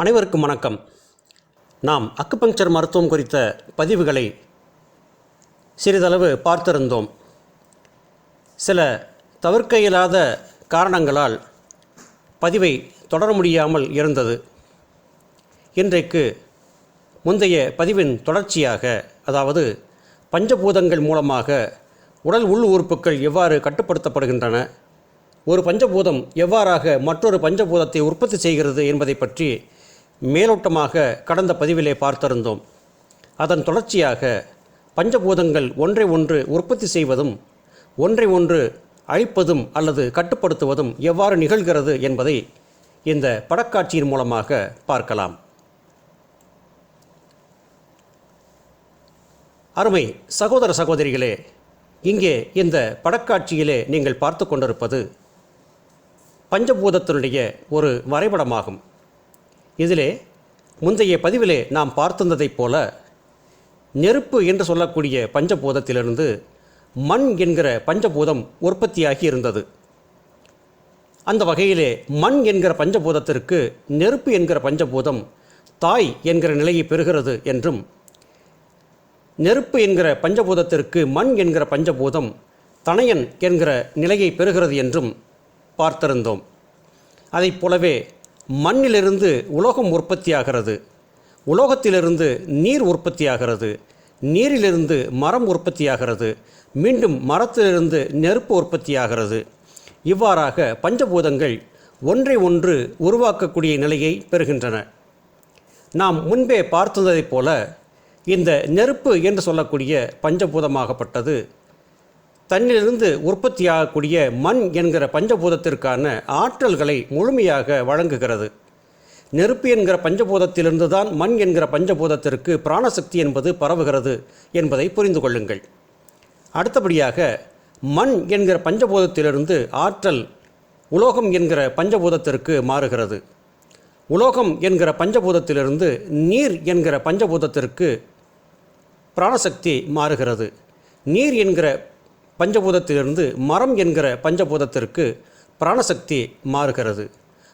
அனைவருக்கும் வணக்கம். நாம் அக்குபங்சர் மருத்துவம் குறித்த பதிவுகளை சிறிதளவு பார்த்திருந்தோம். சில தவிர்க்க இயலாத காரணங்களால் பதிவை தொடர முடியாமல் இருந்தது. இன்றைக்கு முந்தைய பதிவின் தொடர்ச்சியாக அதாவது பஞ்சபூதங்கள் மூலமாக உடல் உள் உறுப்புகள் எவ்வாறு கட்டுப்படுத்தப்படுகின்றன ஒரு பஞ்சபூதம் எவ்வாறாக மற்றொரு பஞ்சபூதத்தை உற்பத்தி செய்கிறது என்பதை பற்றி மேலோட்டமாக கடந்த பதிவிலே பார்த்திருந்தோம். அதன் தொடர்ச்சியாக பஞ்சபூதங்கள் ஒன்றை ஒன்று உற்பத்தி செய்வதும் ஒன்றை ஒன்று அழிப்பதும் அல்லது கட்டுப்படுத்துவதும் எவ்வாறு நிகழ்கிறது என்பதை இந்த படக்காட்சியின் மூலமாக பார்க்கலாம். அருமை சகோதர சகோதரிகளே இங்கே இந்த படக்காட்சியிலே நீங்கள் பார்த்து கொண்டிருப்பது பஞ்சபூதத்தினுடைய ஒரு வரைபடமாகும். இதிலே முந்தைய பதிவிலே நாம் பார்த்திருந்ததைப் போல நெருப்பு என்று சொல்லக்கூடிய பஞ்சபூதத்திலிருந்து மண் என்கிற பஞ்சபூதம் உற்பத்தியாகி இருந்தது. அந்த வகையிலே மண் என்கிற பஞ்சபூதத்திற்கு நெருப்பு என்கிற பஞ்சபூதம் தாய் என்கிற நிலையை பெறுகிறது என்றும் நெருப்பு என்கிற பஞ்சபூதத்திற்கு மண் என்கிற பஞ்சபூதம் தனையன் என்கிற நிலையை பெறுகிறது என்றும் பார்த்திருந்தோம். அதைப் போலவே மண்ணிலிருந்து உலோகம் உற்பத்தியாகிறது. உலோகத்திலிருந்து நீர் உற்பத்தியாகிறது. நீரிலிருந்து மரம் உற்பத்தியாகிறது. மீண்டும் மரத்திலிருந்து நெருப்பு உற்பத்தியாகிறது. இவ்வாறாக பஞ்சபூதங்கள் ஒன்றை ஒன்று உருவாக்கக்கூடிய நிலையை பெறுகின்றன. நாம் முன்பே பார்த்ததைப் போல இந்த நெருப்பு என்று சொல்லக்கூடிய பஞ்சபூதமாகப்பட்டது தன்னிலிருந்து உற்பத்தியாகக்கூடிய மண் என்கிற பஞ்சபூதத்திற்கான ஆற்றல்களை முழுமையாக வழங்குகிறது. நெருப்பு என்கிற பஞ்சபூதத்திலிருந்து தான் மண் என்கிற பஞ்சபூதத்திற்கு பிராணசக்தி என்பது பரவுகிறது என்பதை புரிந்து கொள்ளுங்கள். அடுத்தபடியாக மண் என்கிற பஞ்சபூதத்திலிருந்து ஆற்றல் உலோகம் என்கிற பஞ்சபூதத்திற்கு மாறுகிறது. உலோகம் என்கிற பஞ்சபூதத்திலிருந்து நீர் என்கிற பஞ்சபூதத்திற்கு பிராணசக்தி மாறுகிறது. நீர் என்கிற பஞ்சபூதத்திலிருந்து மரம் என்கிற பஞ்சபூதத்திற்கு பிராணசக்தி மாறுகிறது.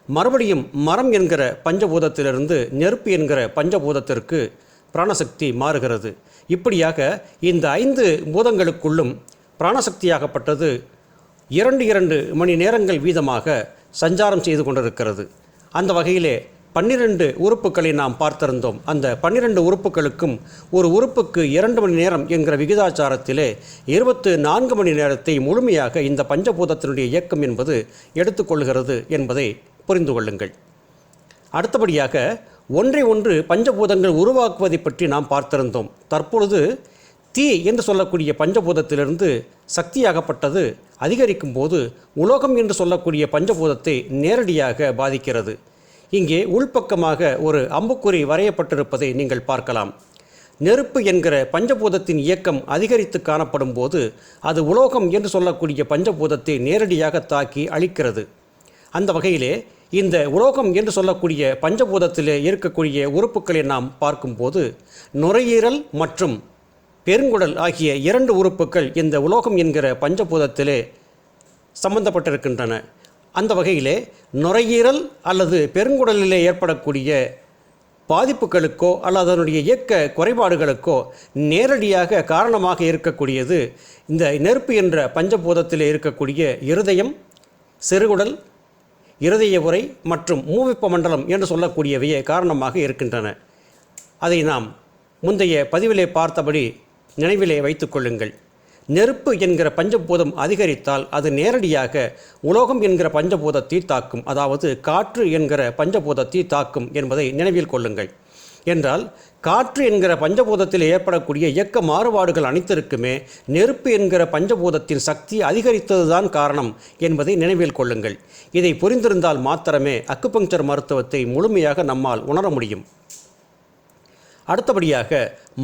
மறுபடியும் மரம் என்கிற பஞ்சபூதத்திலிருந்து நெருப்பு என்கிற பஞ்சபூதத்திற்கு பிராணசக்தி மாறுகிறது. இப்படியாக இந்த ஐந்து பூதங்களுக்குள்ளும் பிராணசக்தியாகப்பட்டது இரண்டு இரண்டு மணி நேரங்கள் வீதமாக சஞ்சாரம் செய்து கொண்டிருக்கிறது. அந்த வகையிலே பன்னிரண்டு உறுப்புகளை நாம் பார்த்திருந்தோம். அந்த பன்னிரண்டு உறுப்புகளுக்கும் ஒரு உறுப்புக்கு இரண்டு மணி நேரம் என்கிற விகிதாச்சாரத்திலே இருபத்து நான்கு மணி நேரத்தை முழுமையாக இந்த பஞ்சபூதத்தினுடைய இயக்கம் என்பது எடுத்துக்கொள்கிறது என்பதை புரிந்து கொள்ளுங்கள். அடுத்தபடியாக ஒன்றை ஒன்று பஞ்சபூதங்கள் உருவாக்குவதை பற்றி நாம் பார்த்திருந்தோம். தற்பொழுது தீ என்று சொல்லக்கூடிய பஞ்சபூதத்திலிருந்து சக்தியாகப்பட்டது அதிகரிக்கும் போது உலோகம் என்று சொல்லக்கூடிய பஞ்சபூதத்தை நேரடியாக பாதிக்கிறது. இங்கே உள்பக்கமாக ஒரு அம்புக்குறி வரையப்பட்டிருப்பதை நீங்கள் பார்க்கலாம். நெருப்பு என்கிற பஞ்சபூதத்தின் இயக்கம் அதிகரித்து காணப்படும் போது அது உலோகம் என்று சொல்லக்கூடிய பஞ்சபூதத்தை நேரடியாக தாக்கி அழிக்கிறது. அந்த வகையிலே இந்த உலோகம் என்று சொல்லக்கூடிய பஞ்சபூதத்திலே இருக்கக்கூடிய உறுப்புகளை நாம் பார்க்கும்போது நுரையீரல் மற்றும் பெருங்குடல் ஆகிய இரண்டு உறுப்புகள் இந்த உலோகம் என்கிற பஞ்சபூதத்திலே சம்பந்தப்பட்டிருக்கின்றன. அந்த வகையிலே நுரையீரல் அல்லது பெருங்குடலிலே ஏற்படக்கூடிய பாதிப்புகளுக்கோ அல்லது அதனுடைய இயக்க குறைபாடுகளுக்கோ நேரடியாக காரணமாக இருக்கக்கூடியது இந்த நெருப்பு என்ற பஞ்சபூதத்தில் இருக்கக்கூடிய இருதயம் சிறுகுடல் இருதய உரை மற்றும் மூவிப்ப மண்டலம் என்று சொல்லக்கூடியவையே காரணமாக இருக்கின்றன. அதை நாம் முந்தைய பதிவிலே பார்த்தபடி நினைவிலே வைத்துக்கொள்ளுங்கள் நெருப்பு என்கிற பஞ்சபூதம் அதிகரித்தால் அது நேரடியாக உலோகம் என்கிற பஞ்சபூதத்தை தாக்கும் அதாவது காற்று என்கிற பஞ்சபூதத்தை தாக்கும் என்பதை நினைவில் கொள்ளுங்கள். என்றால் காற்று என்கிற பஞ்சபூதத்தில் ஏற்படக்கூடிய இயக்க மாறுபாடுகள் அனைத்திற்குமே நெருப்பு என்கிற பஞ்சபூதத்தின் சக்தி அதிகரித்ததுதான் காரணம் என்பதை நினைவில் கொள்ளுங்கள். இதை புரிந்திருந்தால் மாத்திரமே அக்குபங்சர் மருத்துவத்தை முழுமையாக நம்மால் உணர முடியும். அடுத்தபடியாக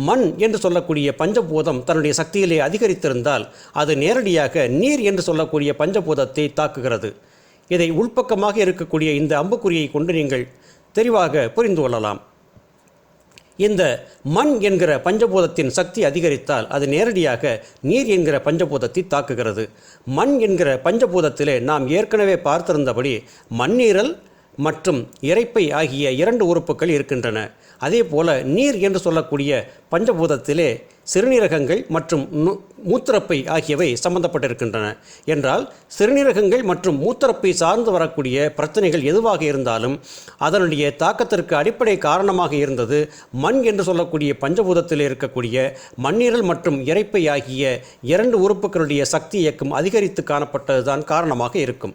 மண் என்று சொல்லக்கூடிய பஞ்சபூதம் தன்னுடைய சக்தியிலே அதிகரித்திருந்தால் அது நேரடியாக நீர் என்று சொல்லக்கூடிய பஞ்சபூதத்தை தாக்குகிறது. இதை உள்பக்கமாக இருக்கக்கூடிய இந்த அம்புக்குறியை கொண்டு நீங்கள் தெளிவாக புரிந்து கொள்ளலாம். இந்த மண் என்கிற பஞ்சபூதத்தின் சக்தி அதிகரித்தால் அது நேரடியாக நீர் என்கிற பஞ்சபூதத்தை தாக்குகிறது. மண் என்கிற பஞ்சபூதத்திலே நாம் ஏற்கனவே பார்த்திருந்தபடி மண்ணீரல் மற்றும் இரைப்பை ஆகிய இரண்டு உறுப்புகள் இருக்கின்றன. அதே போல் நீர் என்று சொல்லக்கூடிய பஞ்சபூதத்திலே சிறுநீரகங்கள் மற்றும் நு- மூத்திரப்பை ஆகியவை சம்பந்தப்பட்டிருக்கின்றன. என்றால் சிறுநீரகங்கள் மற்றும் மூத்திரப்பை சார்ந்து வரக்கூடிய பிரச்சனைகள் எதுவாக இருந்தாலும் அதனுடைய தாக்கத்திற்கு அடிப்படை காரணமாக இருந்தது மண் என்று சொல்லக்கூடிய பஞ்சபூதத்தில் இருக்கக்கூடிய மண்ணீரல் மற்றும் இறைப்பை ஆகிய இரண்டு உறுப்புகளுடைய சக்தி இயக்கம் அதிகரித்து காணப்பட்டதுதான் காரணமாக இருக்கும்.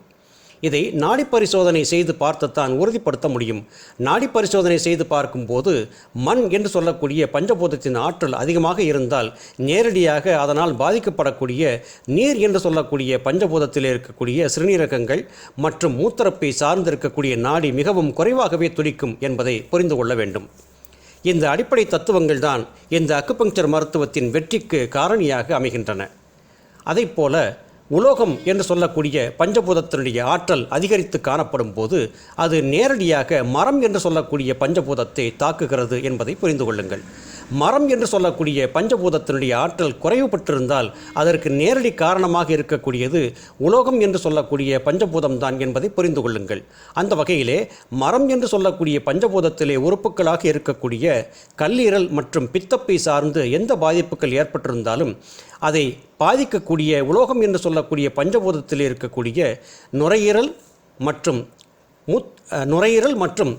இதை நாடி பரிசோதனை செய்து பார்த்துத்தான் உறுதிப்படுத்த முடியும். நாடி பரிசோதனை செய்து பார்க்கும்போது மண் என்று சொல்லக்கூடிய பஞ்சபூதத்தின் ஆற்றல் அதிகமாக இருந்தால் நேரடியாக அதனால் பாதிக்கப்படக்கூடிய நீர் என்று சொல்லக்கூடிய பஞ்சபூதத்தில் இருக்கக்கூடிய சிறுநீரகங்கள் மற்றும் மூத்தரப்பை சார்ந்திருக்கக்கூடிய நாடி மிகவும் குறைவாகவே துடிக்கும் என்பதை புரிந்து கொள்ள வேண்டும். இந்த அடிப்படை தத்துவங்கள் தான் இந்த அக்குபங்சர் மருத்துவத்தின் வெற்றிக்கு காரணியாக அமைகின்றன. அதைப்போல உலோகம் என்று சொல்லக்கூடிய பஞ்சபூதத்தினுடைய ஆற்றல் அதிகரித்து காணப்படும் போது அது நேரடியாக மரம் என்று சொல்லக்கூடிய பஞ்சபூதத்தை தாக்குகிறது என்பதை புரிந்து கொள்ளுங்கள். மரம் என்று சொல்லக்கூடிய பஞ்சபூதத்தினுடைய ஆற்றல் குறைவுபட்டிருந்தால் அதற்கு நேரடி காரணமாக இருக்கக்கூடியது உலோகம் என்று சொல்லக்கூடிய பஞ்சபூதம் தான் என்பதை புரிந்து கொள்ளுங்கள். அந்த வகையிலே மரம் என்று சொல்லக்கூடிய பஞ்சபூதத்திலே உறுப்புகளாக இருக்கக்கூடிய கல்லீரல் மற்றும் பித்தப்பை சார்ந்து எந்த பாதிப்புகள் ஏற்பட்டிருந்தாலும் அதை பாதிக்கக்கூடிய உலோகம் என்று சொல்லக்கூடிய பஞ்சபூதத்தில் இருக்கக்கூடிய நுரையீரல் மற்றும் முத் நுரையீரல் மற்றும்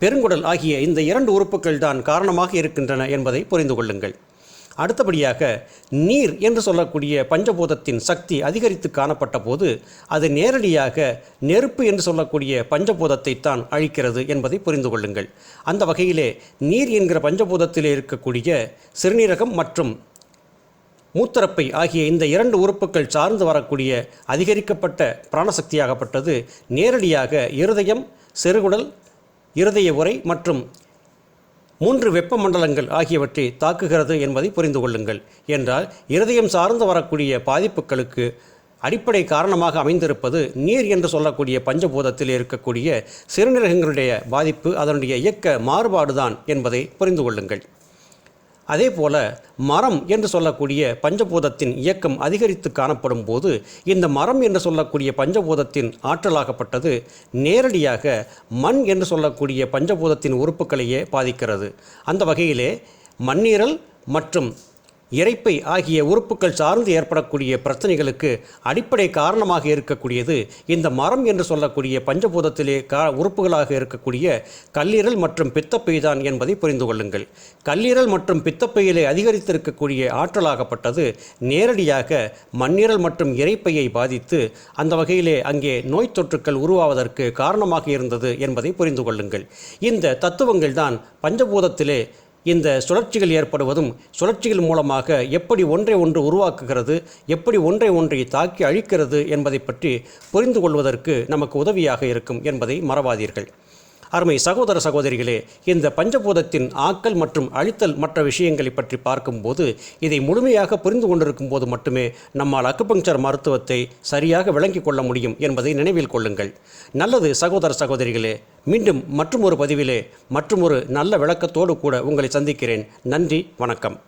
பெருங்குடல் ஆகிய இந்த இரண்டு உறுப்புகள் தான் காரணமாக இருக்கின்றன என்பதை புரிந்து கொள்ளுங்கள். அடுத்தபடியாக நீர் என்று சொல்லக்கூடிய பஞ்சபூதத்தின் சக்தி அதிகரித்து காணப்பட்ட போது அது நேரடியாக நெருப்பு என்று சொல்லக்கூடிய பஞ்சபூதத்தை தான் அழிக்கிறது என்பதை புரிந்து கொள்ளுங்கள். அந்த வகையிலே நீர் என்கிற பஞ்சபூதத்தில் இருக்கக்கூடிய சிறுநீரகம் மற்றும் மூத்தரப்பை ஆகிய இந்த இரண்டு உறுப்புகள் சார்ந்து வரக்கூடிய அதிகரிக்கப்பட்ட பிராணசக்தியாகப்பட்டது நேரடியாக இருதயம் சிறுகுடல் இருதய உரை மற்றும் மூன்று வெப்பமண்டலங்கள் ஆகியவற்றை தாக்குகிறது என்பதை புரிந்து கொள்ளுங்கள். என்றால் இருதயம் சார்ந்து வரக்கூடிய பாதிப்புகளுக்கு அடிப்படை காரணமாக அமைந்திருப்பது நீர் என்று சொல்லக்கூடிய பஞ்சபூதத்தில் இருக்கக்கூடிய சிறுநீரகங்களுடைய பாதிப்பு அதனுடைய இயக்க மாறுபாடுதான் என்பதை புரிந்து கொள்ளுங்கள். அதே போல மரம் என்று சொல்லக்கூடிய பஞ்சபூதத்தின் இயக்கம் அதிகரித்து காணப்படும் போது இந்த மரம் என்று சொல்லக்கூடிய பஞ்சபூதத்தின் ஆற்றலாகப்பட்டது நேரடியாக மண் என்று சொல்லக்கூடிய பஞ்சபூதத்தின் உறுப்புகளையே பாதிக்கிறது. அந்த வகையிலே மண்ணீரல் மற்றும் இரைப்பை ஆகிய உறுப்புகள் சார்ந்து ஏற்படக்கூடிய பிரச்சனைகளுக்கு அடிப்படை காரணமாக இருக்கக்கூடியது இந்த மரம் என்று சொல்லக்கூடிய பஞ்சபூதத்திலே கா உறுப்புகளாக இருக்கக்கூடிய கல்லீரல் மற்றும் பித்தப்பை தான் என்பதை புரிந்து கொள்ளுங்கள். கல்லீரல் மற்றும் பித்தப்பையிலே அதிகரித்திருக்கக்கூடிய ஆற்றலாகப்பட்டது நேரடியாக மண்ணீரல் மற்றும் இரைப்பையை பாதித்து அந்த வகையிலே அங்கே நோய் தொற்றுக்கள் உருவாவதற்கு காரணமாக இருந்தது என்பதை புரிந்து கொள்ளுங்கள். இந்த தத்துவங்கள் தான் பஞ்சபூதத்திலே இந்த சுழற்சிகள் ஏற்படுவதும் சுழற்சிகள் மூலமாக எப்படி ஒன்றை ஒன்று உருவாக்குகிறது எப்படி ஒன்றை ஒன்றை தாக்கி அழிக்கிறது என்பதை பற்றி புரிந்து கொள்வதற்கு நமக்கு உதவியாக இருக்கும் என்பதை மறவாதீர்கள். அருமை சகோதர சகோதரிகளே இந்த பஞ்சபூதத்தின் ஆக்கல் மற்றும் அழித்தல் மற்ற விஷயங்களை பற்றி பார்க்கும்போது இதை முழுமையாக புரிந்து கொண்டிருக்கும் போது மட்டுமே நம்மால் அக்குபங்சர் மருத்துவத்தை சரியாக விளங்கிக் கொள்ள முடியும் என்பதை நினைவில் கொள்ளுங்கள். நல்லது சகோதர சகோதரிகளே மீண்டும் மற்றொரு பதிவிலே மற்றொரு நல்ல விளக்கத்தோடு கூட உங்களை சந்திக்கிறேன். நன்றி வணக்கம்.